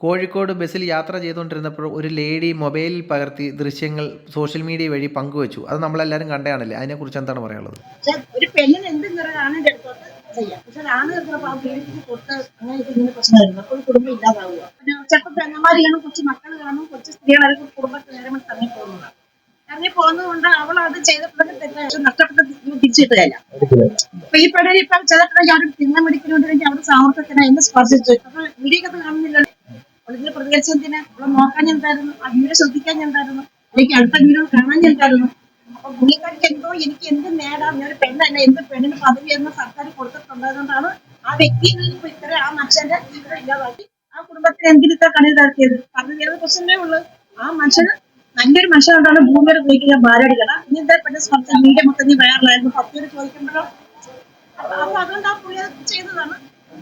കോഴിക്കോട് ബസ്സിൽ യാത്ര ചെയ്തുകൊണ്ടിരുന്നപ്പോൾ ഒരു ലേഡി മൊബൈലിൽ പകർത്തി ദൃശ്യങ്ങൾ സോഷ്യൽ മീഡിയ വഴി പങ്കുവച്ചു. അത് നമ്മളെല്ലാവരും കണ്ടതാണല്ലേ? അതിനെക്കുറിച്ച് എന്താണ് പറയാനുള്ളത്? ഒരു പെണ്ണിന് എന്ത് അപ്പോൾ കുടുംബം കുറച്ച് മക്കൾ കാണും കുറച്ച് സ്ത്രീകളായിരിക്കും കുടുംബത്തിൽ നേരം മറിച്ച് ഇറങ്ങി പോകുന്നത് കൊണ്ട് അവൾ അത് ചെയ്തപ്പോഴൊക്കെ തന്നെ നഷ്ടപ്പെട്ട തിരിച്ചിട്ടില്ല അപ്പൊ ഈ പടയിൽ ഇപ്പൊ ചിലപ്പോഴൊക്കെ അവർ തിന്ന മെഡിക്കലിന് വേണ്ടി അവിടെ സാമർത്ഥ്യത്തിനെ എന്നെ സ്പർശിച്ചു. അപ്പൊ വീഡിയോ കാണുന്നില്ല അതിന് പ്രതികരിച്ചതിന് അവളെ നോക്കാൻ എന്തായിരുന്നു? അതിനെ ശ്രദ്ധിക്കാൻ എന്തായിരുന്നു? അല്ലെങ്കിൽ അടുത്ത വീരോ കാണാൻ എന്തായിരുന്നു? അപ്പൊ പുള്ളിക്കാരിക്ക് എന്തോ എനിക്ക് എന്ത് നേടാം? ഞാൻ പെണ്ണല്ല എന്ത് പെണ്ണിന് പദവി എന്ന് സർക്കാർ കൊടുത്തിട്ടുണ്ടായതുകൊണ്ടാണ് ആ വ്യക്തിയിൽ നിന്ന് ഇത്ര ആ മനുഷ്യന്റെ ജീവിതം ഇല്ലാതാക്കി. ആ കുടുംബത്തിന് എന്തിനത്തെ കണിതാക്കിയത് പറഞ്ഞു തരുന്ന പ്രശ്നമേ ഉള്ളൂ. ആ മനുഷ്യന് നല്ലൊരു മനുഷ്യനാണ് ഭൂമിയിൽ ഉപയോഗിക്കുന്ന ഭാരടികള ഇനി എന്താ പെട്ടെന്ന് സ്പർശ മീഡിയ മൊത്തം നീ വയറിലായിരുന്നു പത്ത് പേര് ചോദിക്കുമ്പോഴോ? അപ്പൊ അതുകൊണ്ട് ആ പുള്ളി ചെയ്തതാണ്.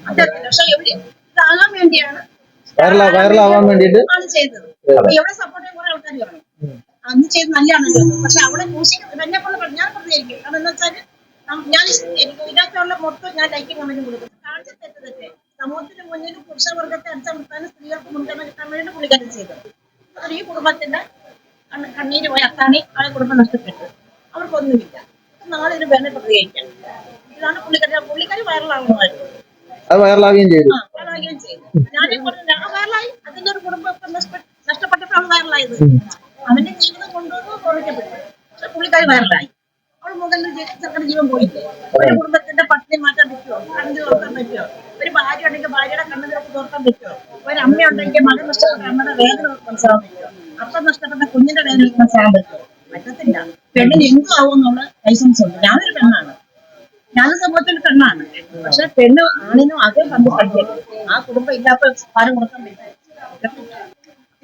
അദ്ദേഹത്തിന് പക്ഷെ എവിടെ ഇതാകാൻ വേണ്ടിയാണ്. വൈറലാവാൻ വേണ്ടിട്ട് എവിടെ സപ്പോർട്ട് കുറെ ആൾക്കാർ പറഞ്ഞു അന്ന് ചെയ്ത് നല്ലതാണല്ലോ പക്ഷെ അവളെ മൂഷിക്കുന്നത് എന്നെ പറഞ്ഞു ഞാൻ പറഞ്ഞായിരിക്കും കാരണം എന്താ ഞാൻ എനിക്ക് ഇതിനകത്തുള്ള മൊത്തം ഞാൻ ലൈക്കും കമന്റും കൊടുക്കും. കാണിച്ച തെറ്റ് തെറ്റ് സമൂഹത്തിന് മുന്നിൽ പുരുഷവർഗത്തെ അടിച്ചമർത്താൻ സ്ത്രീകൾക്ക് മുൻഗണന കിട്ടാൻ വേണ്ടി പുള്ളിക്കാരൻ ചെയ്തു. അത് ഈ കുടുംബത്തിന്റെ കണ്ണ് കണ്ണീര് പോയി അത്താണി ആ കുടുംബം നഷ്ടപ്പെട്ടു. അവർക്കൊന്നുമില്ല. നാളെ ഒരു വേണ്ട പ്രതികരിക്കണം ഇതാണ് പുള്ളിക്കാരി പുള്ളിക്കാരി വൈറലാകുന്നതായിരുന്നു അത് വൈറലാവുകയും ചെയ്തു. വൈറലാകുകയും ചെയ്തു. ഞാനീ പറഞ്ഞ ഞാൻ വൈറലായി അതിന്റെ ഒരു കുടുംബം ഇപ്പൊ നഷ്ട- നഷ്ടപ്പെട്ടപ്പോഴാണ് വൈറലായത് അവന്റെ ജീവിതം കൊണ്ടുവന്ന് കുറയ്ക്കപ്പെട്ടു പക്ഷെ പുള്ളിക്കാരി വൈറലായി. അവൾ മുതലിൽ ചെറുക്കൻ ജീവൻ പോയില്ലേ? ഒരു കുടുംബത്തിന്റെ പട്ടിണി മാറ്റാൻ പറ്റുമോ? കണ്ണു തോർക്കാൻ പറ്റുമോ? ഒരു ഭാര്യ ഉണ്ടെങ്കിൽ ഭാര്യയുടെ കണ്ണു തുറക്ക് തോർക്കാൻ പറ്റുമോ? ഒരു അമ്മ ഉണ്ടെങ്കിൽ മകൻ നഷ്ടപ്പെട്ട അമ്മയുടെ വേദന മനസ്സിലാക്കാൻ പറ്റുമോ അപ്പം നഷ്ടപ്പെട്ട കുഞ്ഞിന്റെ വേദന മനസ്സിലാക്കാൻ പറ്റുമോ പറ്റത്തില്ല. പെണ്ണിന് എന്തും ആവുമെന്നുള്ള ലൈസൻസ് ഉണ്ട്. ഞാനൊരു പെണ്ണാണ്. ഞാൻ സമൂഹത്തിൽ പെണ്ണാണ്. പക്ഷെ പെണ്ണ് ആണിനും അതേ കണ്ടു പഠിക്കരുത് ആ കുടുംബം ഇല്ലാത്ത പാരം കൊടുക്കാൻ പറ്റില്ല.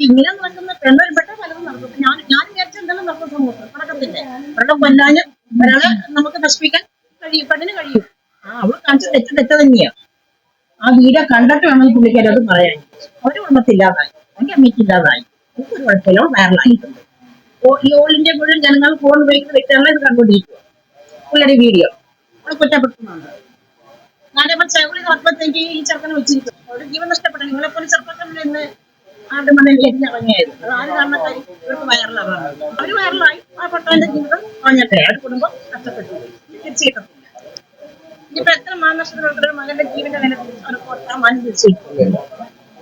ഇങ്ങനെ നടക്കുന്ന പെണ്ണൊരു പെട്ട പലതും നടക്കും. ഞാൻ ഞാൻ വിചാരിച്ച എന്തെങ്കിലും നടക്കും സമൂഹത്തിൽ നടക്കത്തില്ലേ ഒരാളെ കൊല്ലാന് ഒരാളെ നമുക്ക് നശിപ്പിക്കാൻ കഴിയും പെണ്ണിന് കഴിയും. ആ അവൾ കാണിച്ച തെറ്റ് തെറ്റ തന്നെയാ. ആ വീഡിയോ കണ്ടിട്ട് വേണം പുള്ളിക്കാരി അത് പറയാൻ. ഒരു കുടുംബത്തില്ലാതായി. എന്റെ അമ്മയ്ക്കില്ലാതായി. ഒരു കുഴപ്പമില്ല. അവൾ വൈറലായിട്ടുണ്ട്. ഈ ഇന്ത്യ മുഴുവൻ ജനങ്ങൾ ഫോൺ ഉപയോഗിക്കുന്ന വ്യക്തികളെ ഇത് കണ്ടുകൊണ്ടിരിക്കുക. പുള്ളിയുടെ വീഡിയോ. അവളെ കുറ്റപ്പെടുത്തുന്നുണ്ട്. നാലപ്പൻ ചെറുകളി ആത്മഹത്യക്ക് ഈ ചെറുക്കനെ വെച്ചിരിക്കും അവരുടെ ജീവൻ നഷ്ടപ്പെട്ടു. നിങ്ങളെപ്പോലെ ചെറുപ്പക്കാരിൽ നിന്ന് ആരുടെ മണ്ണിൽ എരിഞ്ഞിറങ്ങിയായത് അത് ആര് കാരണത്തായി ഇവർക്ക് വയറിലാവാണ് അവർ വയറിലായി. ആ പൊട്ടാന്റെ ജീവിതം കളഞ്ഞട്ടെ ഒരു കുടുംബം നഷ്ടപ്പെട്ടു തിരിച്ചു മകന്റെ ജീവന്റെ വില തിരിച്ചു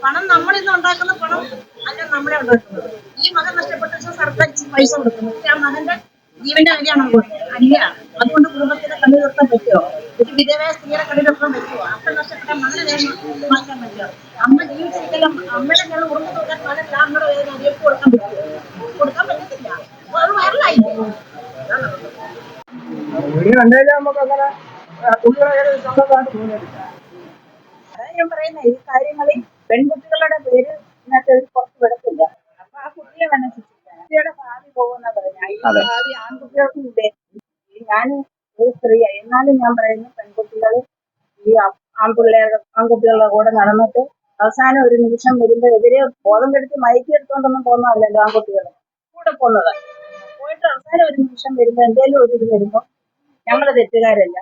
പണം നമ്മളിൽ നിന്ന് ഉണ്ടാക്കുന്ന പണം അല്ല നമ്മളെ ഉണ്ടാക്കുന്നത്. ഈ മകൻ നഷ്ടപ്പെട്ട സർക്കാർ പൈസ കൊടുക്കുന്നു. ആ മകന്റെ ജീവന്റെ വിലയാണ് അല്ല. അതുകൊണ്ട് കുടുംബത്തിന്റെ കണ്ണു നിർത്താൻ പറ്റുമോ? ഒരു വിധവയ സ്ത്രീയുടെ കണ്ണു നിർത്താൻ പറ്റുമോ? അത്ര നഷ്ടപ്പെട്ട മകനെ മാറ്റാൻ പറ്റുമോ? അമ്മ ജീവിച്ചിരിക്കലും അമ്മയുടെ ഞാൻ ഉറങ്ങു നോക്കാൻ മകൻ അമ്മയുടെ കൊടുക്കാൻ ഞാൻ ഈ കാര്യങ്ങളിൽ പെൺകുട്ടികളുടെ പേര് ഒരു പുറത്ത് വിടത്തില്ല അപ്പൊ ആ കുട്ടിയെ തന്നെ കുട്ടിയുടെ ഭാവി പോകുന്ന പറഞ്ഞ ഭാവി ഞാൻ ഒരു സ്ത്രീയാണ് എന്നാലും ഞാൻ പറയുന്നു പെൺകുട്ടികൾ ഈ ആൺപിള്ളേരുടെ ആൺകുട്ടികളുടെ കൂടെ നടന്നിട്ട് അവസാനം ഒരു നിമിഷം വരുമ്പോ എതിരെ ബോധം കെടുത്തി മയക്കി എടുത്തോണ്ടൊന്നും പോകുന്നതല്ലല്ലോ ആൺകുട്ടികൾ കൂടെ പോകുന്നത്. പോയിട്ട് അവസാനം ഒരു നിമിഷം വരുമ്പോ എന്തേലും ഒരു ഇത് വരുമ്പോ ഞങ്ങൾ തെറ്റുകാരല്ല.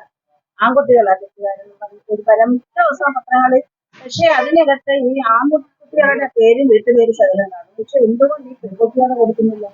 ആൺകുട്ടികളാ തെറ്റുകാരെന്ന് ഒരു പരം ദിവസം പത്രങ്ങളിൽ പക്ഷെ അതിനകത്ത് ഈ ആൺകുട്ടികളുടെ പേരും വീട്ടുപേര് സകലമാണ് പക്ഷെ എന്തുകൊണ്ട് ഈ പെൺകുട്ടികളെ കൊടുക്കുന്നില്ല?